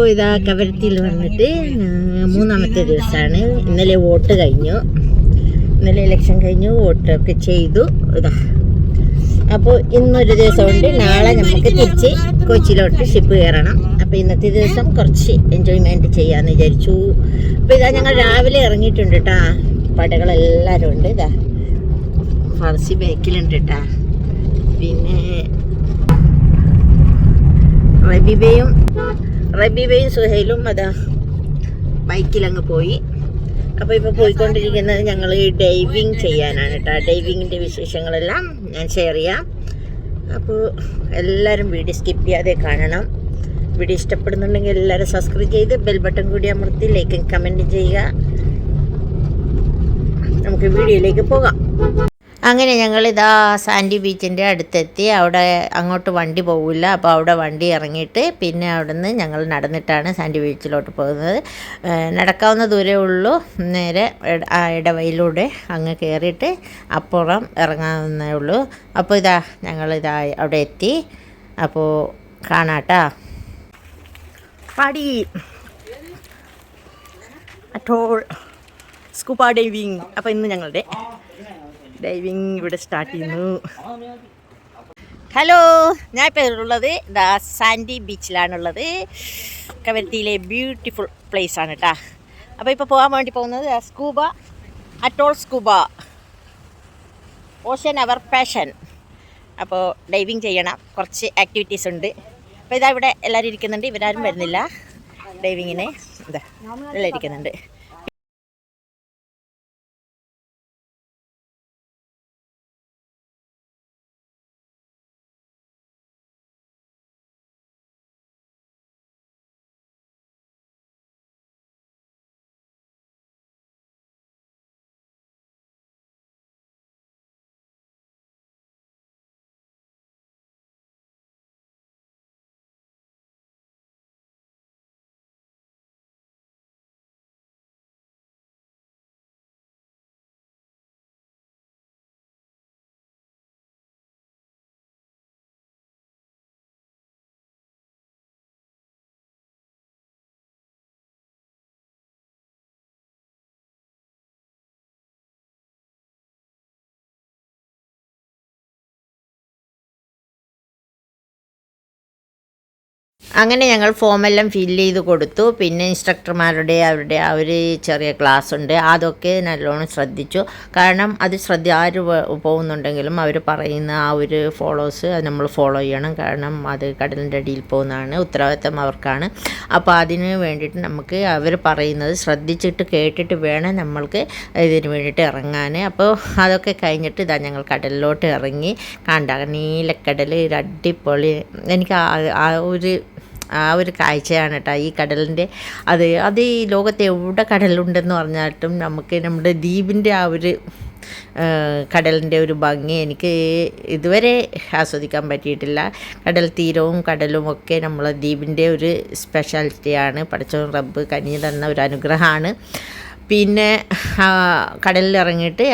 അപ്പോൾ ഇതാ കവരത്തിയിൽ വന്നിട്ട് മൂന്നാമത്തെ ദിവസമാണ് ഇന്നലെ വോട്ട് കഴിഞ്ഞു. ഇന്നലെ ഇലക്ഷൻ കഴിഞ്ഞു വോട്ടൊക്കെ ചെയ്തു. ഇതാ. അപ്പോൾ ഇന്നൊരു ദിവസം ഉണ്ട്. നാളെ നമുക്ക് തിരിച്ച് കൊച്ചിയിലോട്ട് ഷിപ്പ് കയറണം. അപ്പോൾ ഇന്നത്തെ ദിവസം കുറച്ച് എൻജോയ്മെന്റ് ചെയ്യാമെന്ന് വിചാരിച്ചു. അപ്പോൾ ഇതാ ഞങ്ങൾ രാവിലെ ഇറങ്ങിയിട്ടുണ്ട് കേട്ടാ പടകളെല്ലാവരും ഉണ്ട്. ഇതാ. ഫർസി ബേക്കിലുണ്ട് കേട്ടാ പിന്നെ റബീബയും റബീബയും സുഹൈലും അതാ ബൈക്കിലങ്ങ് പോയി. അപ്പോൾ ഇപ്പോൾ പോയിക്കൊണ്ടിരിക്കുന്നത് ഞങ്ങൾ ഡൈവിങ് ചെയ്യാനാണ് കേട്ടോ ഡൈവിങ്ങിന്റെ വിശേഷങ്ങളെല്ലാം ഞാൻ ഷെയർ ചെയ്യാം. അപ്പോൾ എല്ലാവരും വീഡിയോ സ്കിപ്പ് ചെയ്യാതെ കാണണം. വീഡിയോ ഇഷ്ടപ്പെടുന്നുണ്ടെങ്കിൽ എല്ലാവരും സബ്സ്ക്രൈബ് ചെയ്ത് ബെൽ ബട്ടൺ കൂടി അമർത്തി ലൈക്കും കമന്റും ചെയ്യുക. നമുക്ക് വീഡിയോയിലേക്ക് പോകാം. അങ്ങനെ ഞങ്ങൾ ഇതാ സാൻഡി ബീച്ചിന്റെ അടുത്തെത്തി. അവിടെ അങ്ങോട്ട് വണ്ടി പോകില്ല അപ്പോൾ അവിടെ വണ്ടി ഇറങ്ങിയിട്ട് പിന്നെ അവിടെ നിന്ന് ഞങ്ങൾ നടന്നിട്ടാണ് സാൻഡി ബീച്ചിലോട്ട് പോകുന്നത്. നടക്കാവുന്ന ദൂരേ ഉള്ളൂ. നേരെ ആ ഇടവയിലൂടെ അങ്ങ് കയറിയിട്ട് അപ്പുറം ഇറങ്ങാവുന്നേ ഉള്ളൂ. അപ്പോൾ ഇതാ ഞങ്ങൾ ഇതാ അവിടെ എത്തി. അപ്പോൾ കാണാട്ടാ. പാടി. ഡൈവിങ് അപ്പോൾ ഇന്ന് ഞങ്ങളുടെ ഡൈവിങ് ഇവിടെ സ്റ്റാർട്ട് ചെയ്യുന്നു. ഹലോ ഞാൻ ഇപ്പോൾ ഉള്ളത് ദാ സാൻഡി ബീച്ചിലാണുള്ളത്. കവരത്തിയിലെ ബ്യൂട്ടിഫുൾ പ്ലേസ് ആണ് കേട്ടോ അപ്പോൾ ഇപ്പോൾ പോകാൻ വേണ്ടി പോകുന്നത് scuba atoll scuba. Ocean our passion. അപ്പോൾ ഡൈവിങ് ചെയ്യണം. കുറച്ച് ആക്ടിവിറ്റീസ് ഉണ്ട്. അപ്പോൾ ഇതാ ഇവിടെ എല്ലാവരും ഇരിക്കുന്നുണ്ട്. ഇവരാരും വരുന്നില്ല. ഡൈവിങ്ങിന്. ഇതാ എല്ലാം ഇരിക്കുന്നുണ്ട്. അങ്ങനെ ഞങ്ങൾ ഫോമെല്ലാം ഫില്ല് ചെയ്ത് കൊടുത്തു. പിന്നെ ഇൻസ്ട്രക്ടർമാരുടെ അവരുടെ ഒരു ചെറിയ ക്ലാസ് ഉണ്ട്. അതൊക്കെ നല്ലോണം ശ്രദ്ധിച്ചു. കാരണം അത് ശ്രദ്ധ ആര് പോകുന്നുണ്ടെങ്കിലും അവർ പറയുന്ന ആ ഒരു ഫോളോസ് അത് നമ്മൾ ഫോളോ ചെയ്യണം. കാരണം അത് കടലിന്റെ അടിയിൽ പോകുന്നതാണ് ഉത്തരവാദിത്തം അവർക്കാണ്. അപ്പോൾ അതിന് വേണ്ടിയിട്ട് നമുക്ക് അവർ പറയുന്നത് ശ്രദ്ധിച്ചിട്ട് കേട്ടിട്ട് വേണം നമ്മൾക്ക് ഇതിന് വേണ്ടിയിട്ട് ഇറങ്ങാൻ. അപ്പോൾ അതൊക്കെ കഴിഞ്ഞിട്ട് ഇതാ ഞങ്ങൾ കടലിലോട്ട് ഇറങ്ങി. കണ്ട നീലക്കടൽ ഒരു അടിപൊളി. എനിക്ക് ആ ഒരു ആ ഒരു കാഴ്ചയാണ് കേട്ടോ ഈ കടലിന്റെ അത് അത് ഈ ലോകത്ത് എവിടെ കടലുണ്ടെന്ന് പറഞ്ഞാലും നമുക്ക് നമ്മുടെ ദ്വീപിന്റെ ആ ഒരു കടലിന്റെ ഒരു ഭംഗി എനിക്ക് ഇതുവരെ ആസ്വദിക്കാൻ പറ്റിയിട്ടില്ല. കടൽ തീരവും കടലും ഒക്കെ നമ്മളെ ദ്വീപിന്റെ ഒരു സ്പെഷ്യാലിറ്റിയാണ് പടച്ചോൻ റബ്ബ് കനിഞ്ഞു തന്ന ഒരു അനുഗ്രഹമാണ്. പിന്നെ കടലിൽ ഇറങ്ങിയിട്ട്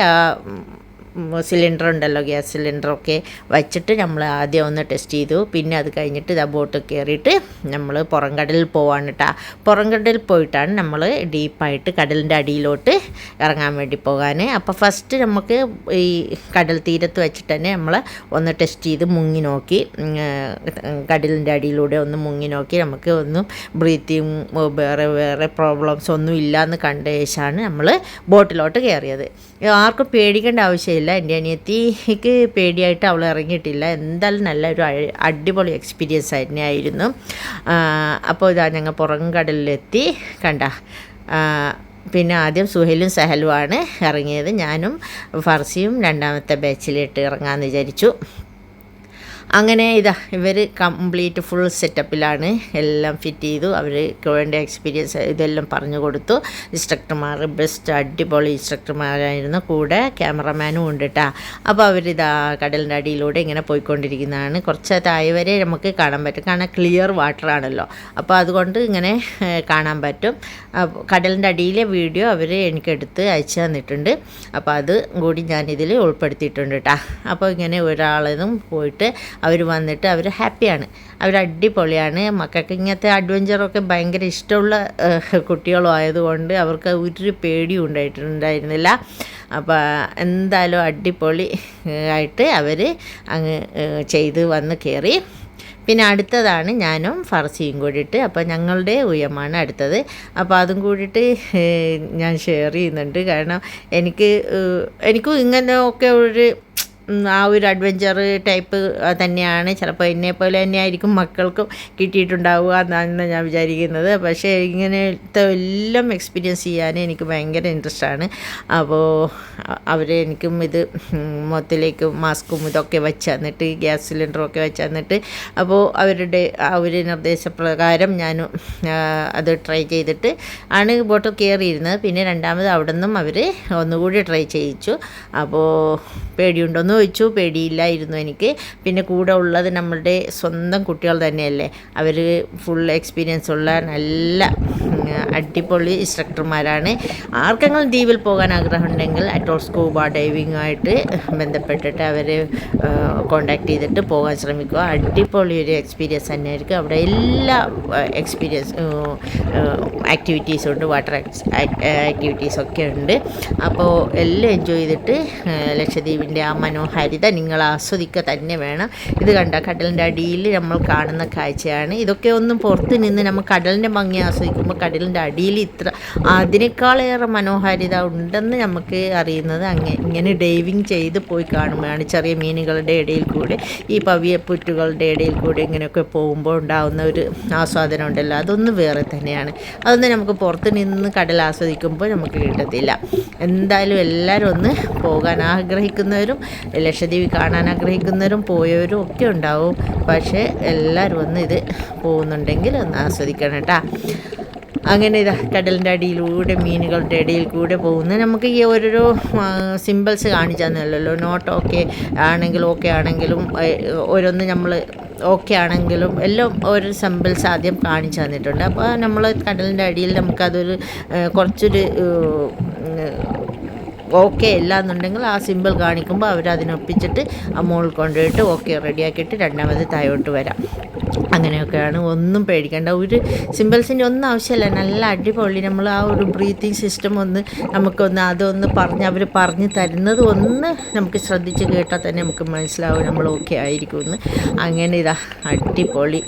സിലിണ്ടർ ഉണ്ടല്ലോ ഗ്യാസ് സിലിണ്ടറൊക്കെ വച്ചിട്ട് നമ്മൾ ആദ്യം ഒന്ന് ടെസ്റ്റ് ചെയ്തു. പിന്നെ അത് കഴിഞ്ഞിട്ട് ഇതാ ബോട്ട് കയറിയിട്ട് നമ്മൾ പുറംകടലിൽ പോവാണ് കേട്ടോ പുറംകടലിൽ പോയിട്ടാണ് നമ്മൾ ഡീപ്പായിട്ട് കടലിന്റെ അടിയിലോട്ട് ഇറങ്ങാൻ വേണ്ടി പോകാൻ അപ്പോൾ ഫസ്റ്റ് നമുക്ക് ഈ കടൽ തീരത്ത് വെച്ചിട്ട് തന്നെ നമ്മൾ ഒന്ന് ടെസ്റ്റ് ചെയ്ത് മുങ്ങി നോക്കി. കടലിന്റെ അടിയിലൂടെ ഒന്ന് മുങ്ങി നോക്കി. നമുക്ക് ഒന്നും ബ്രീത്തിങ് വേറെ വേറെ പ്രോബ്ലംസ് ഒന്നും ഇല്ല എന്ന് കണ്ട ശേഷമാണ് നമ്മൾ ബോട്ടിലോട്ട് കയറിയത്. ആർക്കും പേടിക്കേണ്ട ആവശ്യമില്ല. എന്റെ അനിയത്തിക്ക് പേടിയായിട്ട് അവൾ ഇറങ്ങിയിട്ടില്ല. എന്തായാലും നല്ലൊരു അടിപൊളി എക്സ്പീരിയൻസ് തന്നെ ആയിരുന്നു അപ്പോൾ ഇതാ ഞങ്ങൾ പുറം കടലിലെത്തി. കണ്ട പിന്നെ ആദ്യം സുഹൈലും സഹലുമാണ് ഇറങ്ങിയത്. ഞാനും ഫർസിയും രണ്ടാമത്തെ ബാച്ചിലിട്ട് ഇറങ്ങാമെന്ന് വിചാരിച്ചു. അങ്ങനെ ഇതാ ഇവർ കംപ്ലീറ്റ് ഫുൾ സെറ്റപ്പിലാണ് എല്ലാം ഫിറ്റ് ചെയ്തു. അവർ വേണ്ട എക്സ്പീരിയൻസ് ഇതെല്ലാം പറഞ്ഞു കൊടുത്തു. ഇൻസ്ട്രക്ടർമാർ ബെസ്റ്റ് അടിപൊളി ഇൻസ്ട്രക്ടർമാരായിരുന്നു കൂടെ ക്യാമറമാനും ഉണ്ട് കേട്ടോ അപ്പോൾ അവരിതാ കടലിന്റെ അടിയിലൂടെ ഇങ്ങനെ പോയിക്കൊണ്ടിരിക്കുന്നതാണ്. കുറച്ച് താഴെ വരെ നമുക്ക് കാണാൻ പറ്റും. കാരണം ക്ലിയർ വാട്ടർ ആണല്ലോ. അപ്പോൾ അതുകൊണ്ട് ഇങ്ങനെ കാണാൻ പറ്റും. കടലിന്റെ അടിയിലെ വീഡിയോ അവർ എനിക്കെടുത്ത് അയച്ചു തന്നിട്ടുണ്ട്. അപ്പോൾ അത് കൂടി ഞാനിതിൽ ഉൾപ്പെടുത്തിയിട്ടുണ്ട് കേട്ടോ അപ്പോൾ ഇങ്ങനെ ഒരാളെന്നും പോയിട്ട് അവർ വന്നിട്ട് അവർ ഹാപ്പിയാണ്. അവർ അടിപൊളിയാണ്. മക്കൾക്ക് ഇങ്ങനത്തെ അഡ്വഞ്ചറൊക്കെ ഭയങ്കര ഇഷ്ടമുള്ള കുട്ടികളും ആയതുകൊണ്ട് അവർക്ക് ഒരു പേടിയും ഉണ്ടായിട്ടുണ്ടായിരുന്നില്ല. അപ്പോൾ എന്തായാലും അടിപൊളി ആയിട്ട് അവർ അങ്ങ് ചെയ്ത് വന്ന് കയറി പിന്നെ അടുത്തതാണ് ഞാനും ഫർസിയും കൂടിയിട്ട്. അപ്പോൾ ഞങ്ങളുടെ ഉയമാണ് അടുത്തത്. അപ്പോൾ അതും കൂടിയിട്ട് ഞാൻ ഷെയർ ചെയ്യുന്നുണ്ട്. കാരണം എനിക്ക് എനിക്കും ഇങ്ങനെയൊക്കെ ഒരു ആ ഒരു അഡ്വഞ്ചർ ടൈപ്പ് തന്നെയാണ്. ചിലപ്പോൾ തന്നെ ആയിരിക്കും മക്കൾക്കും കിട്ടിയിട്ടുണ്ടാവുക എന്നാണ് ഞാൻ വിചാരിക്കുന്നത്. പക്ഷേ ഇങ്ങനത്തെ എല്ലാം എക്സ്പീരിയൻസ് ചെയ്യാൻ എനിക്ക് ഭയങ്കര ഇൻട്രസ്റ്റ് ആണ്. അപ്പോൾ അവരെ എനിക്കും ഇത് മൊത്തത്തിലേക്ക് മാസ്കും ഇതൊക്കെ വെച്ച് തന്നിട്ട് ഗ്യാസ് സിലിണ്ടറൊക്കെ വെച്ച് തന്നിട്ട് അപ്പോൾ അവരുടെ ആ ഒരു നിർദ്ദേശപ്രകാരം ഞാൻ അത് ട്രൈ ചെയ്തിട്ട് ആണ് ബോട്ടിൽ കയറിയിരുന്നത് പിന്നെ രണ്ടാമത് അവിടെ നിന്നും അവർ ഒന്നുകൂടി ട്രൈ ചെയ്യിച്ചു. അപ്പോൾ പേടിയുണ്ടോയെന്ന് ചോദിച്ചു പേടിയില്ലായിരുന്നു എനിക്ക്. പിന്നെ കൂടെ ഉള്ളത് നമ്മളുടെ സ്വന്തം കുട്ടികൾ തന്നെയല്ലേ. അവർ ഫുൾ എക്സ്പീരിയൻസ് ഉള്ള നല്ല അടിപൊളി ഇൻസ്ട്രക്ടർമാരാണ് ആർക്കെങ്കിലും ദ്വീപിൽ പോകാൻ ആഗ്രഹമുണ്ടെങ്കിൽ അറ്റോൾ സ്കൂബ ഡൈവിങ്ങുമായിട്ട് ബന്ധപ്പെട്ടിട്ട് അവർ കോണ്ടാക്ട് ചെയ്തിട്ട് പോകാൻ ശ്രമിക്കുക. അടിപൊളി ഒരു എക്സ്പീരിയൻസ് തന്നെയായിരിക്കും. അവിടെ എല്ലാ എക്സ്പീരിയൻസ് ആക്ടിവിറ്റീസും ഉണ്ട്. വാട്ടർ ആക്ടിവിറ്റീസൊക്കെ ഉണ്ട്. അപ്പോൾ എല്ലാം എൻജോയ് ചെയ്തിട്ട് ലക്ഷദ്വീപിന്റെ ആ മനോഹാരിത നിങ്ങൾ ആസ്വദിക്കുക തന്നെ വേണം. ഇത് കണ്ട? കടലിന്റെ അടിയിൽ നമ്മൾ കാണുന്ന കാഴ്ചയാണ്. ഇതൊക്കെ ഒന്നും പുറത്ത് നിന്ന് നമ്മൾ കടലിന്റെ ഭംഗി ആസ്വദിക്കുമ്പോൾ കടലിന്റെ അടിയിൽ ഇത്ര അതിനേക്കാളേറെ മനോഹാരിത ഉണ്ടെന്ന് നമുക്ക് അറിയുന്നത് അങ്ങ ഇങ്ങനെ ഡൈവിങ് ചെയ്ത് പോയി കാണുമ്പോഴാണ്. ചെറിയ മീനുകളുടെ ഇടയിൽ കൂടി ഈ പവിയപ്പുറ്റുകളുടെ ഇടയിൽ കൂടി ഇങ്ങനെയൊക്കെ പോകുമ്പോൾ ഉണ്ടാകുന്ന ഒരു ആസ്വാദനം ഉണ്ടല്ലോ. അതൊന്നും വേറെ തന്നെയാണ്. അതൊന്നും നമുക്ക് പുറത്ത് നിന്ന് കടൽ ആസ്വദിക്കുമ്പോൾ നമുക്ക് കിട്ടത്തില്ല. എന്തായാലും എല്ലാവരും ഒന്ന് പോകാൻ ആഗ്രഹിക്കുന്നവരും ലക്ഷദ്വീപ് കാണാൻ ആഗ്രഹിക്കുന്നവരും പോയവരും ഒക്കെ ഉണ്ടാവും. പക്ഷേ എല്ലാവരും ഒന്ന് ഇത് പോകുന്നുണ്ടെങ്കിൽ ഒന്ന് ആസ്വദിക്കണം കേട്ടോ. അങ്ങനെ ഇതാ കടലിന്റെ അടിയിലൂടെ മീനുകളുടെ ഇടയിൽ കൂടെ പോകുന്ന. നമുക്ക് ഈ ഓരോരോ സിമ്പിൾസ് കാണിച്ചു തന്നല്ലോ നോട്ട് ഓക്കെ ആണെങ്കിലും ഓക്കെ ആണെങ്കിലും ഓരോന്ന് നമ്മൾ ഓക്കെ ആണെങ്കിലും എല്ലാം ഓരോ സിമ്പിൾസ് ആദ്യം കാണിച്ചു തന്നിട്ടുണ്ട്. അപ്പോൾ നമ്മൾ കടലിന്റെ അടിയിൽ നമുക്കതൊരു കുറച്ചൊരു ഓക്കെ അല്ല എന്നുണ്ടെങ്കിൽ ആ സിമ്പിൾ കാണിക്കുമ്പോൾ അവർ അതിനൊപ്പിച്ചിട്ട് ആ മുകളിൽ കൊണ്ടുപോയിട്ട് ഓക്കെ റെഡിയാക്കിയിട്ട് രണ്ടാമത് താഴോട്ട് വരാം. അങ്ങനെയൊക്കെയാണ്. ഒന്നും പേടിക്കേണ്ട. ഒരു സിമ്പിൾസിന്റെ ഒന്നും ആവശ്യമില്ല. നല്ല അടിപൊളി നമ്മൾ ആ ഒരു ബ്രീത്തിങ് സിസ്റ്റം ഒന്ന് നമുക്കൊന്ന് അതൊന്ന് പറഞ്ഞ് അവർ പറഞ്ഞു തരുന്നത് ഒന്ന് നമുക്ക് ശ്രദ്ധിച്ച് കേട്ടാൽ തന്നെ നമുക്ക് മനസ്സിലാവും നമ്മൾ ഓക്കെ ആയിരിക്കുമെന്ന്. അങ്ങനെ ഇതാ അടിപൊളി.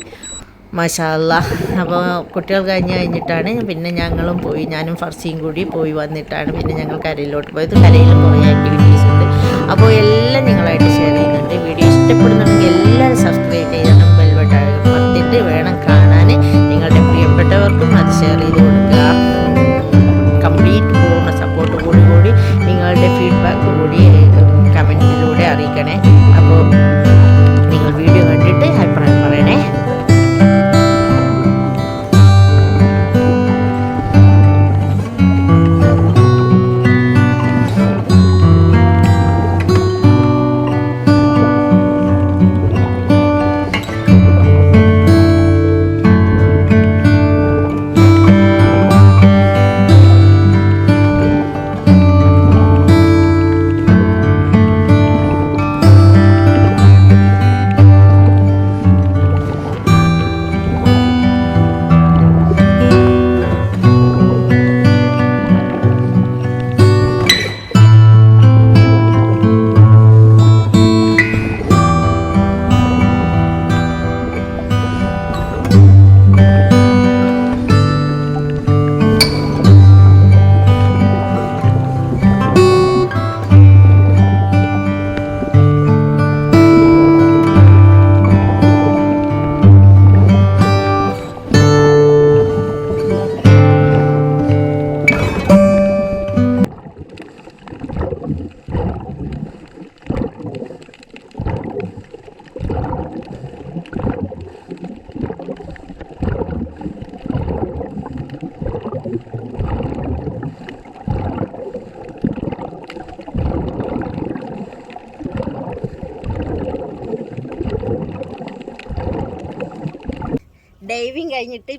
മഷാല്ല അപ്പോൾ കുട്ടികൾ കഴിഞ്ഞ് കഴിഞ്ഞിട്ടാണ് പിന്നെ ഞങ്ങളും പോയി. ഞാനും ഫർസിയും കൂടി പോയി വന്നിട്ടാണ് പിന്നെ ഞങ്ങൾ കരയിലോട്ട് പോയത്. കരയിൽ കുറേ ആക്ടിവിറ്റീസ് ഉണ്ട്. അപ്പോൾ എല്ലാം നിങ്ങളായിട്ട് ഷെയർ ചെയ്യുന്നുണ്ട്. വീഡിയോ ഇഷ്ടപ്പെടുന്നുണ്ടെങ്കിൽ എല്ലാവരും സബ്സ്ക്രൈബ് ചെയ്യണം ബെൽബട്ട പത്തിട്ട് വേണം കാണാൻ. നിങ്ങളുടെ പ്രിയപ്പെട്ടവർക്കും അത് ഷെയർ ചെയ്ത് കൊടുക്കുക. കംപ്ലീറ്റ് പൂർണ സപ്പോർട്ട് കൂടി കൂടി നിങ്ങളുടെ ഫീഡ്ബാക്ക് കൂടി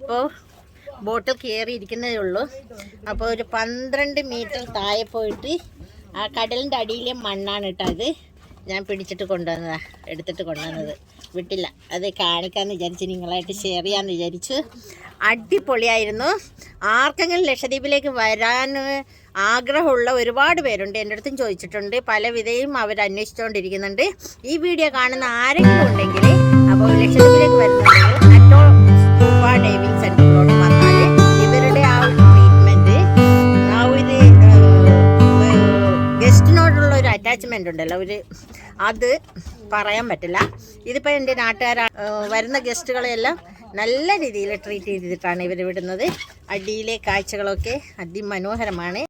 ഇപ്പോൾ ബോട്ടിൽ കയറിയിരിക്കുന്നതേ ഉള്ളൂ. അപ്പോൾ ഒരു പന്ത്രണ്ട് മീറ്റർ താഴെ പോയിട്ട് ആ കടലിന്റെ അടിയിലെ മണ്ണാണ് കേട്ടോ അത്. ഞാൻ പിടിച്ചിട്ട് കൊണ്ടുവന്നതാ എടുത്തിട്ട് കൊണ്ടുവന്നത്. വിട്ടില്ല. അത് കാണിക്കാമെന്ന് വിചാരിച്ച് നിങ്ങളായിട്ട് ഷെയർ ചെയ്യാമെന്ന് വിചാരിച്ചു. അടിപൊളിയായിരുന്നു. ആർക്കെങ്കിലും ലക്ഷദ്വീപിലേക്ക് വരാൻ ആഗ്രഹമുള്ള ഒരുപാട് പേരുണ്ട്. എന്റെ അടുത്തും ചോദിച്ചിട്ടുണ്ട്. പല വിധയും അവർ അന്വേഷിച്ചുകൊണ്ടിരിക്കുന്നുണ്ട് ഈ വീഡിയോ കാണുന്ന ആരെങ്കിലും ഉണ്ടെങ്കിൽ അപ്പോൾ ലക്ഷദ്വീപിലേക്ക് വരുന്നുണ്ടെങ്കിൽ ഉണ്ടല്ലോ ഒരു അത് പറയാൻ പറ്റില്ല. ഇതിപ്പോൾ എന്റെ നാട്ടുകാരാ വരുന്ന ഗസ്റ്റുകളെയെല്ലാം നല്ല രീതിയിൽ ട്രീറ്റ് ചെയ്തിട്ടാണ് ഇവർ വിടുന്നത്. അടിയിലെ കാഴ്ചകളൊക്കെ അതിമനോഹരമാണ്.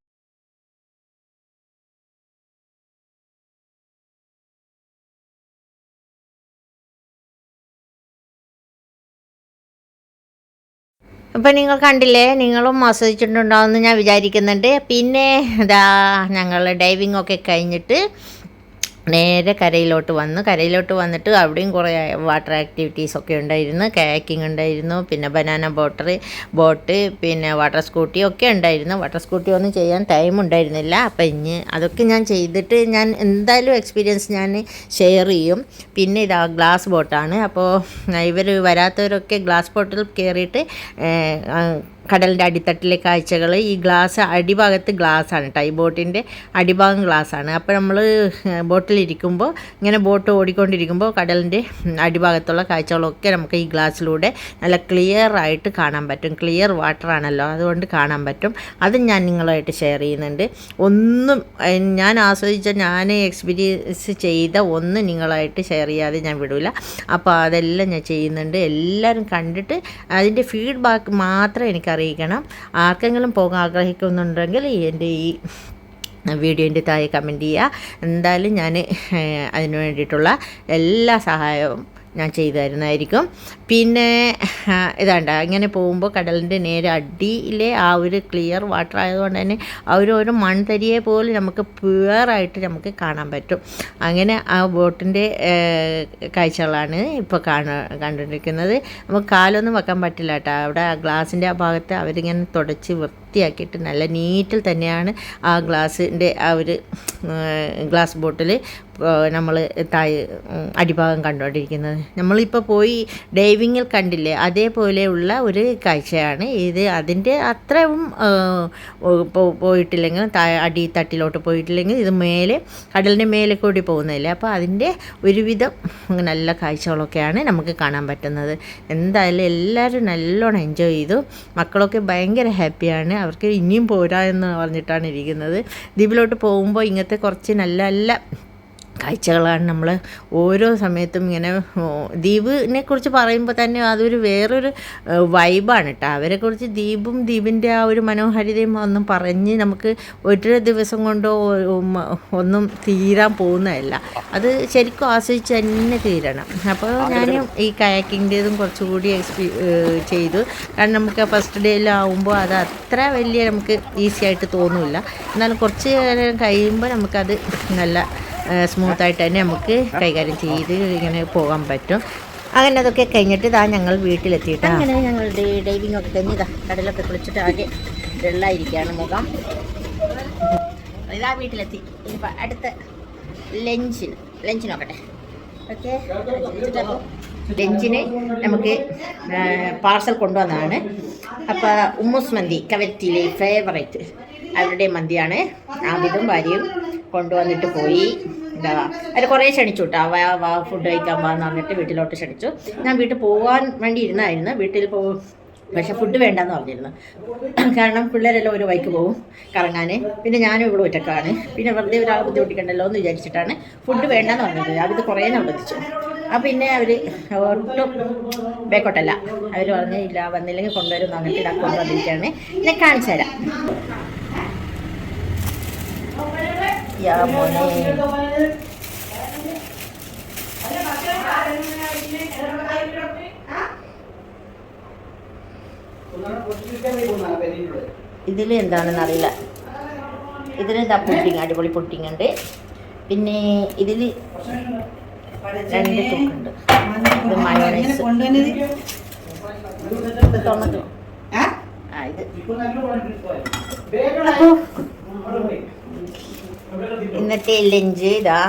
അപ്പം നിങ്ങൾ കണ്ടില്ലേ നിങ്ങളും ആസ്വദിച്ചിട്ടുണ്ടാവുമെന്ന് ഞാൻ വിചാരിക്കുന്നുണ്ട്. പിന്നെ ഇതാ ഞങ്ങൾ ഡൈവിംഗ് ഒക്കെ കഴിഞ്ഞിട്ട് നേരെ കരയിലോട്ട് വന്നു. കരയിലോട്ട് വന്നിട്ട് അവിടെയും കുറേ വാട്ടർ ആക്ടിവിറ്റീസ് ഒക്കെ ഉണ്ടായിരുന്നു. കയാക്കിംഗ് ഉണ്ടായിരുന്നു. പിന്നെ ബനാന ബോട്ടർ ബോട്ട് പിന്നെ വാട്ടർ സ്കൂട്ടി ഒക്കെ ഉണ്ടായിരുന്നു. വാട്ടർ സ്കൂട്ടി ഒന്നും ചെയ്യാൻ ടൈം ഉണ്ടായിരുന്നില്ല. അപ്പം ഇനി അതൊക്കെ ഞാൻ ചെയ്തിട്ട് ഞാൻ എന്തായാലും എക്സ്പീരിയൻസ് ഞാൻ ഷെയർ ചെയ്യും. പിന്നെ ഇതാ ഗ്ലാസ് ബോട്ടാണ് അപ്പോൾ ഇവർ വരാത്തവരൊക്കെ ഗ്ലാസ് ബോട്ടിൽ കയറിയിട്ട് കടലിന്റെ അടിത്തട്ടിലെ കാഴ്ചകൾ ഈ ഗ്ലാസ് അടിഭാഗത്ത് ഗ്ലാസ്സാണ് കേട്ടോ ഈ ബോട്ടിന്റെ അടിഭാഗം ഗ്ലാസ്സാണ്. അപ്പോൾ നമ്മൾ ബോട്ടിലിരിക്കുമ്പോൾ ഇങ്ങനെ ബോട്ട് ഓടിക്കൊണ്ടിരിക്കുമ്പോൾ കടലിന്റെ അടിഭാഗത്തുള്ള കാഴ്ചകളൊക്കെ നമുക്ക് ഈ ഗ്ലാസ്സിലൂടെ നല്ല ക്ലിയർ ആയിട്ട് കാണാൻ പറ്റും. ക്ലിയർ വാട്ടർ ആണല്ലോ അതുകൊണ്ട് കാണാൻ പറ്റും. അത് ഞാൻ നിങ്ങളായിട്ട് ഷെയർ ചെയ്യുന്നുണ്ട്. ഒന്നും ഞാൻ ആസ്വദിച്ച ഞാൻ എക്സ്പീരിയൻസ് ചെയ്ത ഒന്നും നിങ്ങളായിട്ട് ഷെയർ ചെയ്യാതെ ഞാൻ വിടില്ല അപ്പോൾ അതെല്ലാം ഞാൻ ചെയ്യുന്നുണ്ട്. എല്ലാവരും കണ്ടിട്ട് അതിന്റെ ഫീഡ്ബാക്ക് മാത്രം എനിക്ക് അറിയിക്കണം. ആർക്കെങ്കിലും പോകാൻ ആഗ്രഹിക്കുന്നുണ്ടെങ്കിൽ എന്റെ ഈ വീഡിയോന്റെ താഴെ കമന്റ് ചെയ്യുക. എന്തായാലും ഞാൻ അതിന് വേണ്ടിയിട്ടുള്ള എല്ലാ സഹായവും ഞാൻ ചെയ്തു തരുന്നതായിരിക്കും പിന്നെ ഇതാണ്ട ഇങ്ങനെ പോകുമ്പോൾ കടലിന്റെ നേരെ അടിയിലെ ആ ഒരു ക്ലിയർ വാട്ടർ ആയതുകൊണ്ട് തന്നെ ആ ഒരു ഒരു മൺതരിയെ പോലും നമുക്ക് പ്യുവറായിട്ട് നമുക്ക് കാണാൻ പറ്റും. അങ്ങനെ ആ ബോട്ടിന്റെ കാഴ്ചകളാണ് ഇപ്പോൾ കാണ കണ്ടുകൊണ്ടിരിക്കുന്നത്. നമുക്ക് കാലൊന്നും വെക്കാൻ പറ്റില്ല കേട്ടോ. അവിടെ ഗ്ലാസിന്റെ ആ ഭാഗത്ത് അവരിങ്ങനെ തുടച്ച് വൃത്തിയാക്കിയിട്ട് നല്ല നീറ്റിൽ തന്നെയാണ് ആ ഗ്ലാസിന്റെ ആ ഒരു ഗ്ലാസ് ബോട്ടിൽ നമ്മൾ തായ് അടിഭാഗം കണ്ടുകൊണ്ടിരിക്കുന്നത്. നമ്മളിപ്പോൾ പോയി ഡൈവിങ്ങിൽ കണ്ടില്ലേ അതേപോലെയുള്ള ഒരു കാഴ്ചയാണ് ഇത്. അതിന്റെ അത്രയും പോയിട്ടില്ലെങ്കിൽ അടി തട്ടിലോട്ട് പോയിട്ടില്ലെങ്കിൽ ഇത് മേലെ കടലിന്റെ മേലെ കൂടി പോകുന്നില്ലേ അപ്പോൾ അതിന്റെ ഒരുവിധം നല്ല കാഴ്ചകളൊക്കെയാണ് നമുക്ക് കാണാൻ പറ്റുന്നത്. എന്തായാലും എല്ലാവരും നല്ലോണം എൻജോയ് ചെയ്തു. മക്കളൊക്കെ ഭയങ്കര ഹാപ്പിയാണ്. അവർക്ക് ഇനിയും പോരാ എന്ന് പറഞ്ഞിട്ടാണ് ഇരിക്കുന്നത്. ദ്വീപിലോട്ട് പോകുമ്പോൾ ഇങ്ങനത്തെ കുറച്ച് നല്ല നല്ല കാഴ്ചകളാണ് നമ്മൾ ഓരോ സമയത്തും ഇങ്ങനെ ദ്വീപിനെ കുറിച്ച് പറയുമ്പോൾ തന്നെ അതൊരു വേറൊരു വൈബാണ് കേട്ടോ അവരെക്കുറിച്ച് ദ്വീപും ദ്വീപിന്റെ ആ ഒരു മനോഹാരിതയും ഒന്നും പറഞ്ഞ് നമുക്ക് ഒരു ദിവസം കൊണ്ടോ ഒന്നും തീരാൻ പോകുന്നതല്ല. അത് ശരിക്കും ആസ്വദിച്ച് തന്നെ തീരണം. അപ്പോൾ ഞാൻ ഈ കയാക്കിന്റെതും കുറച്ചുകൂടി എക്സ്പീ ചെയ്തു. കാരണം നമുക്ക് ഫസ്റ്റ് ഡേയിലാവുമ്പോൾ അത് അത്ര വലിയ നമുക്ക് ഈസി ആയിട്ട് തോന്നില്ല. എന്നാലും കുറച്ച് നേരം കഴിയുമ്പോൾ നമുക്കത് നല്ല സ്മൂത്തായിട്ട് തന്നെ നമുക്ക് കൈകാര്യം ചെയ്ത് ഇങ്ങനെ പോകാൻ പറ്റും. അങ്ങനെ അതൊക്കെ കഴിഞ്ഞിട്ട് ഇതാ ഞങ്ങൾ വീട്ടിലെത്തിയിട്ട്. അങ്ങനെ ഞങ്ങൾ ഡൈവിംഗ് ഒക്കെ കഴിഞ്ഞ് ഇതാ കടലൊക്കെ കുളിച്ചിട്ട് ആകെ വെള്ളമായിരിക്കുകയാണ് മുഖം. ഇതാ വീട്ടിലെത്തി. ഇനിയിപ്പോൾ അടുത്ത ലഞ്ചിന്. ലഞ്ച് നോക്കട്ടെ. ഓക്കെ. ലഞ്ചിന് നമുക്ക് പാർസൽ കൊണ്ടുവന്നതാണ്. അപ്പോൾ ഉമ്മുസ് മന്തി കവറ്റിലെ ഫേവറേറ്റ് അവരുടെ മന്തിയാണ്. ആബിദും ഭാര്യയും കൊണ്ടുവന്നിട്ട് പോയി. എന്താ അതിൽ കുറേ ക്ഷണിച്ചു കേട്ടോ വാ വാ ഫുഡ് കഴിക്കാൻ വാന്ന് പറഞ്ഞിട്ട് വീട്ടിലോട്ട് ക്ഷണിച്ചു. ഞാൻ വീട്ടിൽ പോകാൻ വേണ്ടി ഇരുന്നായിരുന്നു. വീട്ടിൽ പോ പക്ഷെ ഫുഡ് വേണ്ടെന്ന് പറഞ്ഞിരുന്നു. കാരണം പിള്ളേരെല്ലാം ഒരു വൈക്ക് പോകും കറങ്ങാൻ പിന്നെ ഞാനും ഇവിടെ ഒറ്റക്കാണ്. പിന്നെ വെറുതെ ഒരാൾ ബുദ്ധിമുട്ടിക്കണ്ടല്ലോ എന്ന് വിചാരിച്ചിട്ടാണ് ഫുഡ് വേണ്ടെന്ന് പറഞ്ഞത്. അത് കുറേ നിർബന്ധിച്ചു ആ പിന്നെ അവർ ഒട്ടും ബേക്കോട്ടല്ല. അവർ പറഞ്ഞ് ഇല്ല വന്നില്ലെങ്കിൽ കൊണ്ടുവരും എന്നിട്ട് ഇതാ കൊണ്ടുവന്നിരിക്കുകയാണ്. ഞാൻ കാണിച്ചു തരാം. യാ മോനെ ഇതിൽ എന്താണെന്ന് അറിയില്ല. ഇതിൽ ഇതാ പുഡിങ് അടിപൊളി പുഡിങ് ഉണ്ട്. പിന്നെ ഇതിൽ രണ്ട് തുക്കുണ്ട് ഇത് മയോണൈസ് ടൊമാറ്റോ. ആ ഇത്. അപ്പോൾ ഇന്നത്തെ ലഞ്ച് ഇതാ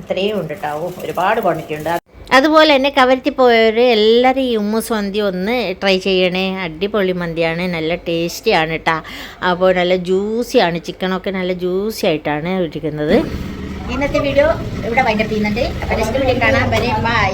ഇത്രയും ഉണ്ട് കേട്ടോ ഒരുപാട് ക്വാണ്ടിറ്റി ഉണ്ട്. അതുപോലെ തന്നെ കവരത്തി പോയവർ എല്ലാവരും ഈ ഉമ്മൂസ് മന്തി ഒന്ന് ട്രൈ ചെയ്യണേ. അടിപൊളി മന്തിയാണ്. നല്ല ടേസ്റ്റിയാണ് കേട്ടോ അപ്പോൾ നല്ല ജ്യൂസിയാണ് ചിക്കനൊക്കെ നല്ല ജ്യൂസി ആയിട്ടാണ് ഇരിക്കുന്നത് ഇന്നത്തെ വീഡിയോ ഇവിടെ വൈകിട്ട് ചെയ്യുന്നുണ്ട്. അപ്പോൾ നെക്സ്റ്റ് വീഡിയോ കാണാൻ വരെ ബൈ